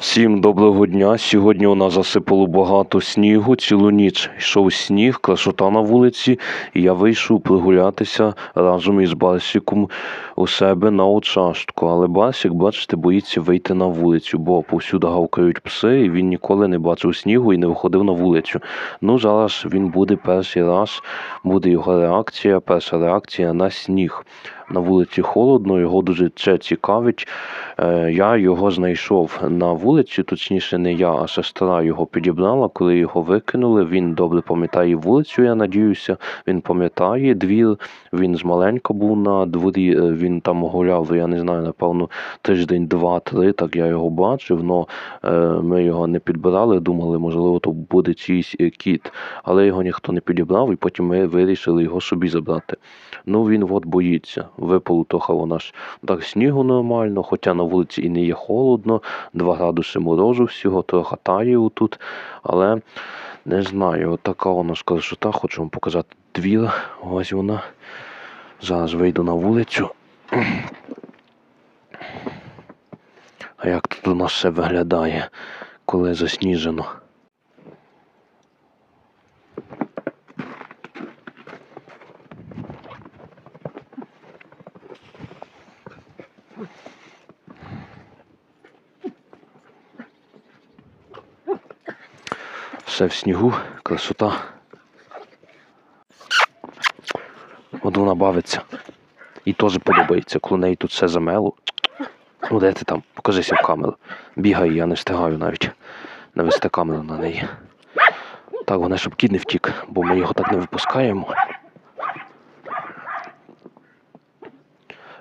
Всім доброго дня. Сьогодні у нас засипало багато снігу. Цілу ніч йшов сніг, красота на вулиці, і я вийшов прогулятися разом із Барсіком у себе на участку. Але Барсік, бачите, боїться вийти на вулицю, бо повсюди гавкають пси, і він ніколи не бачив снігу і не виходив на вулицю. Ну, зараз він буде перший раз, буде його реакція, перша реакція на сніг. На вулиці холодно, його дуже це цікавить. Е, Я його знайшов на вулиці, точніше, не я, а сестра його підібрала, коли його викинули. Він добре пам'ятає вулицю, я надіюся. Він пам'ятає двір. Він з маленька був на дворі, е, він там гуляв, я не знаю, напевно, тиждень, два-три, так я його бачив. но е, ми його не підбирали, думали, можливо, то буде чийсь е, кіт. Але його ніхто не підібрав, і потім ми вирішили його собі забрати. Ну він от боїться. Вона ж так снігу нормально, хоча на вулиці і не є холодно, 2 градуси морозу всього, трохи тає отут. Але не знаю, така вона ж красота, хочу вам показати двір. Ось вона. Зараз вийду на вулицю. А як тут у нас все виглядає, коли засніжено? Все в снігу, красота. От вона бавиться. І теж подобається, коли неї тут все замело. Ну де ти там? Покажися в камеру. Бігаю, я не встигаю навіть навести камеру на неї. Так, вона щоб кіт не втік, бо ми його так не випускаємо.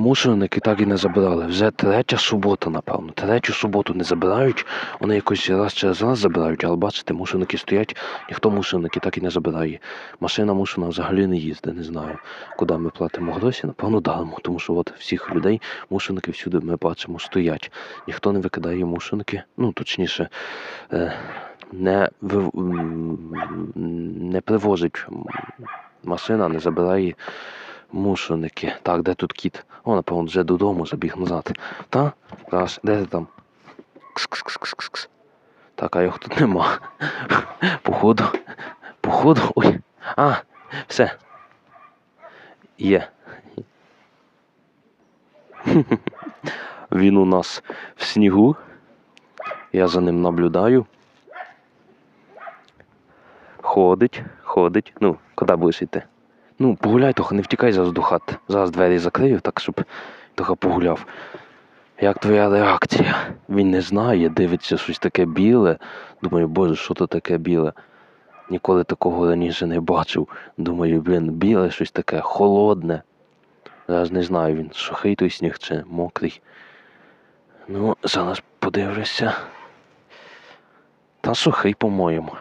Мусорники так і не забирали. Вже третя субота, напевно. Третю суботу не забирають. Вони якось раз через раз забирають, але бачите, мусорники стоять, ніхто мусорники так і не забирає. Машина мусорна взагалі не їздить, не знаю, куди ми платимо гроші, напевно, дармо, тому що от всіх людей мусорники всюди ми бачимо стоять. Ніхто не викидає мусорники, ну точніше, е, не, не привозить машина, не забирає мусорники. Так, де тут кіт? О, напевно, вже додому забіг назад. Та? Раз, де ти там? Кс-кс-кс-кс-кс. Так, а його тут нема. Походу. Походу. Ой. А, все. Є. Він у нас в снігу. Я за ним наблюдаю. Ходить, ходить. Ну, куди будеш йти? Ну, погуляй трохи, не втікай зараз до хати. Зараз двері закрию, так щоб трохи погуляв. Як твоя реакція? Він не знає, дивиться щось таке біле. Думаю, боже, що то таке біле? Ніколи такого раніше не бачив. Думаю, блін, біле щось таке, холодне. Зараз не знаю, він сухий той сніг чи мокрий. Ну, зараз подивлюся. Та сухий, по-моєму.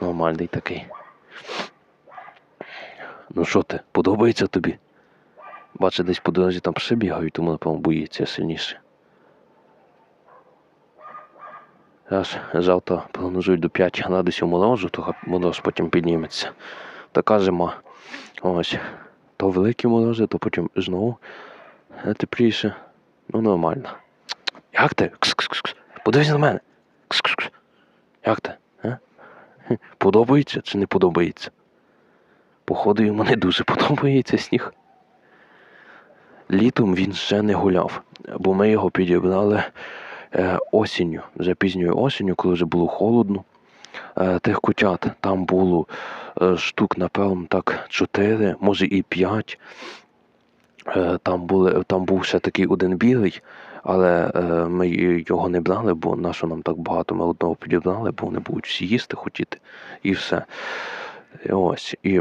Нормальний такий. Ну що ти, подобається тобі? Бачу, десь по дорозі там пси бігають, тому, напевно, боїться сильніше. Раз завтра прогнозують до 5 градусів морозу, то мороз потім підніметься. Така зима. Ось. То великі морози, то потім знову е, тепліше. Ну, нормально. Як ти? Кс-кс-кс. Подивись на мене. Кс-кс-кс. Як ти? А? Подобається чи не подобається? Походу, йому не дуже подобається сніг. Літом він ще не гуляв, бо ми його підібрали е, осінню, вже пізньою осінню, коли вже було холодно. Е, тих котят там було е, штук, напевно, так, чотири, може і п'ять. Е, там, були, там був ще такий один білий, але ми його не брали, бо на що нам так багато, ми одного підібрали, бо вони будуть всі їсти хотіти, і все. Ось. І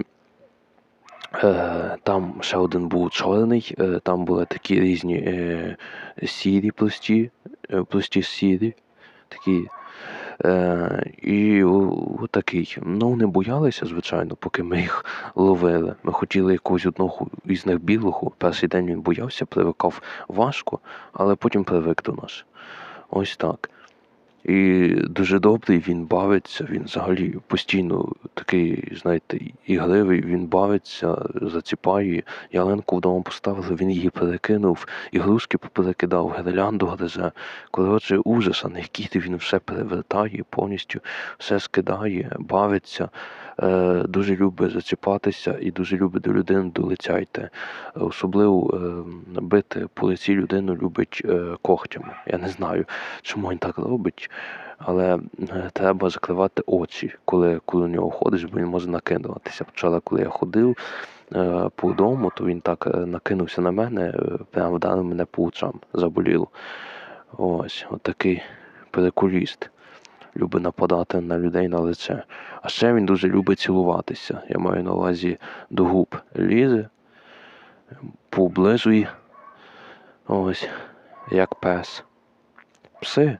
Там ще один був чорний, е, там були такі різні е, сірі плості, е, плості сірі, такі. Е, і отакий. Ну, вони боялися, звичайно, поки ми їх ловили. Ми хотіли якогось одного із них білого. Перший день він боявся, привикав важко, але потім привик до нас. Ось так. І дуже добрий, він бавиться, він взагалі постійно такий, знаєте, ігривий, він бавиться, заціпає. Ялинку вдома поставили, він її перекинув, ігрушки поперекидав, гирлянду гризе. Коротше, ужас, а не кіти, він все перевертає повністю, все скидає, бавиться, дуже любить заціпатися і дуже любить до людини до лиця йти. Особливо е, бити по лиці людину любить е, когтями. Я не знаю, чому він так робить. Але е, треба закривати очі, коли, коли у нього ходиш, бо він може накидуватися. Вчора, коли я ходив е, по дому, то він так е, накинувся на мене, е, прямо вдарив мене по очам, заболіло. Ось, отакий перекуліст. Любить нападати на людей на лице. А ще він дуже любить цілуватися. Я маю на увазі до губ лізе, пооблизує. Ось, як пес. Пси.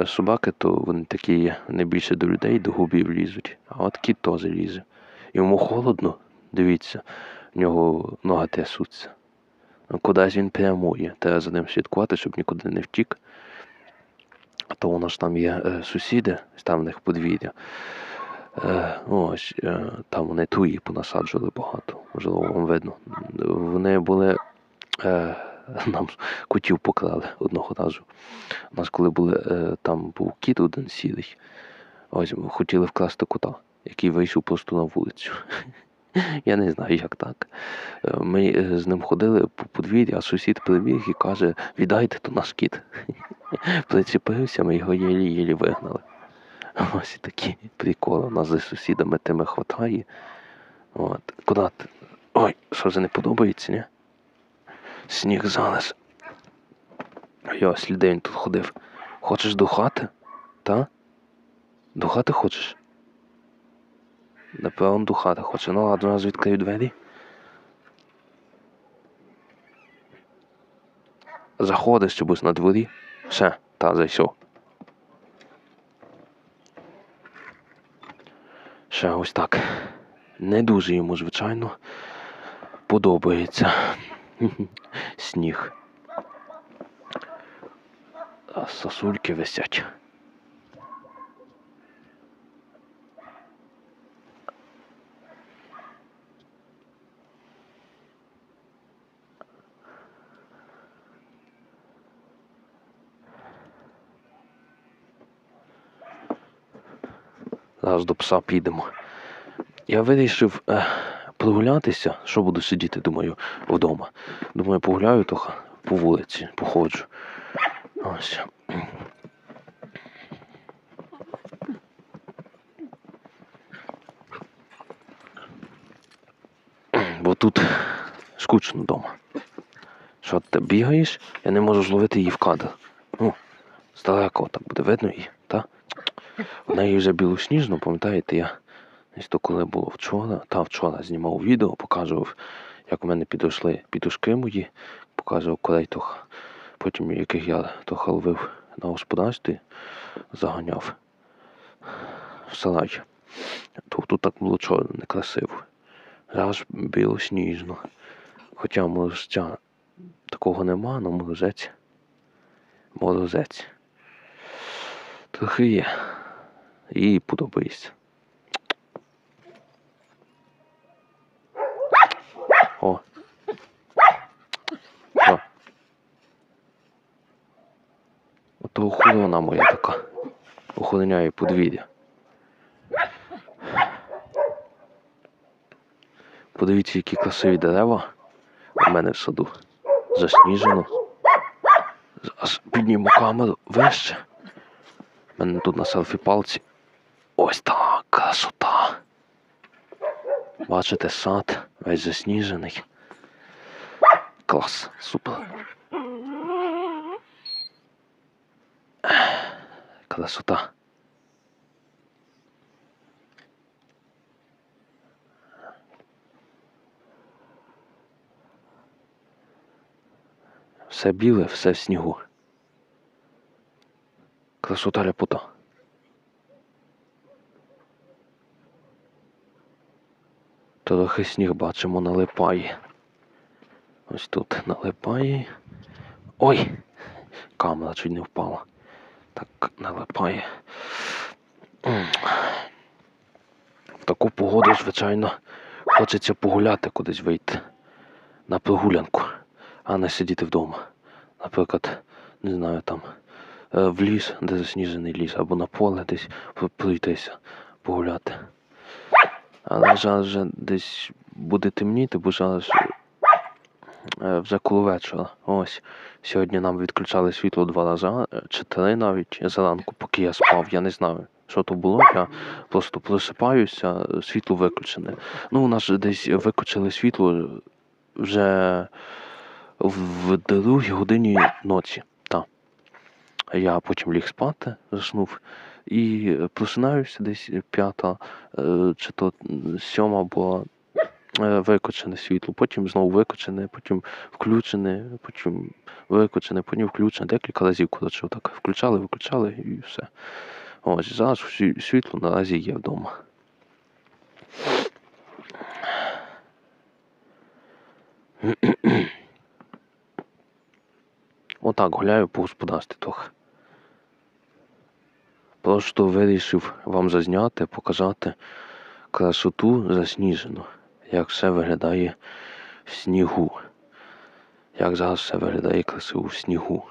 Е, Собаки, то вони такі вони більше до людей, до губів лізуть. А от кіт теж лізе. Йому холодно, дивіться, в нього ноги трясуться. Ну, Кудись він прямує. Треба за ним слідкувати, щоб нікуди не втік. То у нас там є е, сусіди, там в них подвір'я. Е, ось, е, там вони туї понасаджували багато, можливо, вам видно. Вони були. Нам котів поклали одного разу. У нас, коли були, там був кіт один сірий, ось хотіли вкласти кота, який вийшов просто на вулицю. Я не знаю, як так. Е, Ми е, з ним ходили по подвір'ю, а сусід прибіг і каже: віддайте то наш кіт. Прицепився, ми його єлі-єлі вигнали. Ось такі приколи. У нас за сусідами тими хватає. От. Куди ти? Ой, що це не подобається, ні? Сніг зараз. Я ось день тут ходив. Хочеш до хати? Та? До хати хочеш? Напевно, до хати хоче. Ну ладно, раз відкрию двері. Заходиш чомусь на дворі. Все, та зайшов. Ще ось так. Не дуже йому, звичайно, подобається. Сніг. А сосульки висять. Зараз до пса підемо. Я вирішив е, прогулятися, що буду сидіти, думаю, вдома. Думаю, погуляю трохи по вулиці, походжу. Ось. Бо тут скучно вдома. Що ти бігаєш, я не можу зловити її в кадр. Ну, здалеко так буде видно її? В неї вже білосніжно, пам'ятаєте, я десь то коли було вчора, та вчора знімав відео, показував, як у мене підійшли пітушки мої, показував колей тох, потім яких я трохи ловив на господарстві, заганяв в сарай. То тут так було чорно, некрасиво. Зараз білосніжно. Хоча морозця такого нема, але морозець. Морозець. Трохи є. І подобається. О. Що? Ото охорона моя така. Охороняє подвір'я. Подивіться, які красиві дерева у мене в саду. Засніжено. Зараз підніму камеру вище. У мене тут на селфі палці. Ось так, красота. Бачите, сад весь засніжений. Клас, супер. Красота. Все біле, все в снігу. Красота ляпота. Трохи сніг бачимо налипає. Ось тут налипає. Ой! Камера чуть не впала. Так налипає. В таку погоду, звичайно, хочеться погуляти кудись вийти. На прогулянку, а не сидіти вдома. Наприклад, не знаю, там е, в ліс, де засніжений ліс, або на поле десь пройтися, погуляти. Але зараз вже десь буде темніти, бо зараз е, вже коло вечора. Ось. Сьогодні нам відключали світло два рази, чи три навіть зранку, поки я спав. Я не знаю, що то було. Я просто просипаюся, світло виключене. Ну, у нас десь виключили світло вже в другій годині ночі. Та. Я потім ліг спати, заснув. І е, просинаюся десь п'ята, е, чи то сьома була е, виключене світло, потім знову виключене, потім включене, потім виключене, потім включене. Декілька разів, коротше, так включали, виключали і все. Ось зараз світло наразі є вдома. Отак гуляю по господарстві трохи. Просто вирішив вам зазняти, показати красоту засніжену, як все виглядає в снігу. Як зараз все виглядає красиво в снігу.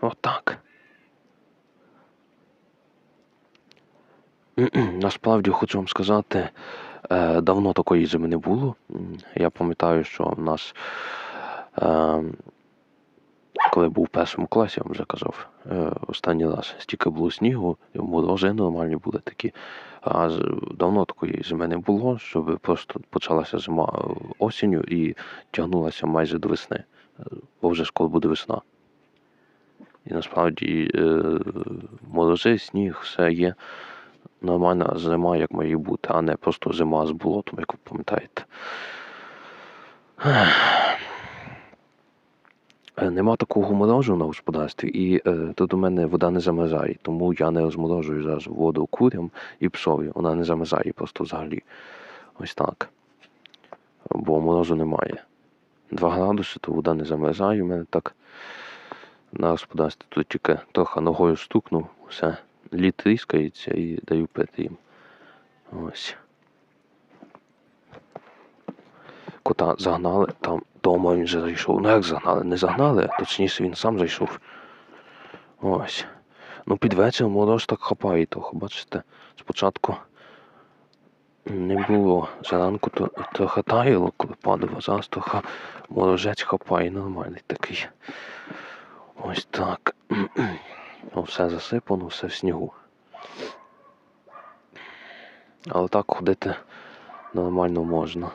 Отак. Насправді хочу вам сказати, е, давно такої зими не було. Я пам'ятаю, що в нас, е, коли був в першому класі, я вам вже казав, е, останній раз стільки було снігу, морози нормальні були такі. А давно такої зими не було, щоб просто почалася зима е, осінню і тягнулася майже до весни, е, бо вже скоро буде весна. І насправді морози, сніг, все є нормальна зима, як має бути, а не просто зима з болотом, як ви пам'ятаєте. Е, Нема такого морожу на господарстві, і е, тут у мене вода не замерзає, тому я не розморожую зараз воду курям і псові. Вона не замерзає просто взагалі. Ось так. Бо морозу немає. 2 градуси, то вода не замерзає. У мене так на господарстві тут тільки трохи ногою стукнув, все, лід тріскається і даю пити їм. Ось. Кота загнали, там дома він вже зайшов. Ну як загнали? Не загнали, точніше він сам зайшов. Ось. Ну під вечір мороз так хапає трохи, бачите. Спочатку не було. Зранку то трохи таяло, коли падав, а зараз трохи морозець хапає нормальний такий. Ось так. Ну, все засипано, все в снігу. Але так ходити нормально можна.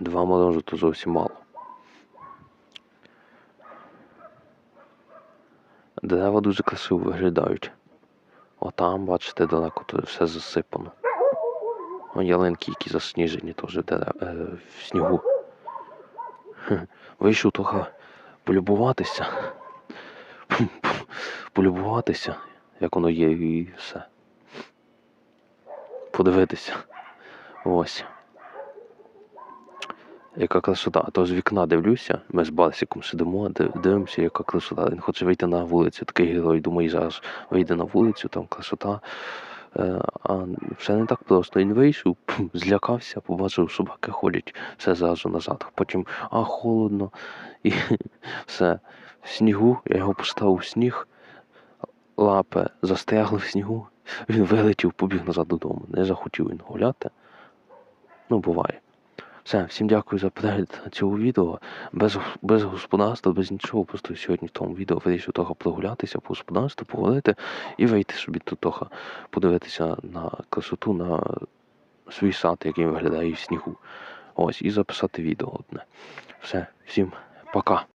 Два морожу то зовсім мало. Дерева дуже красиво виглядають. Отам, бачите, далеко то все засипано. О, ялинки, які засніжені теж в, дерев... е, в снігу. Вийшов трохи полюбуватися. Полюбуватися, як воно є, і все. Подивитися. Ось. Яка красота. А то з вікна дивлюся, ми з Барсиком сидимо, дивимося, яка красота. Він хоче вийти на вулицю. Такий герой, думаю, зараз вийде на вулицю, там красота. Е, А все не так просто. Він вийшов, злякався, побачив, собаки ходять, все зразу назад. Потім, а холодно. І все. В снігу, я його поставив в сніг, лапи застрягли в снігу. Він вилетів, побіг назад додому. Не захотів він гуляти. Ну, буває. Все, всім дякую за перегляд цього відео. Без, без господарства, без нічого. Просто сьогодні в тому відео вирішив трохи прогулятися по господарству, поговорити і вийти собі тут трохи подивитися на красоту, на свій сад, який виглядає в снігу. Ось, і записати відео одне. Все, всім пока.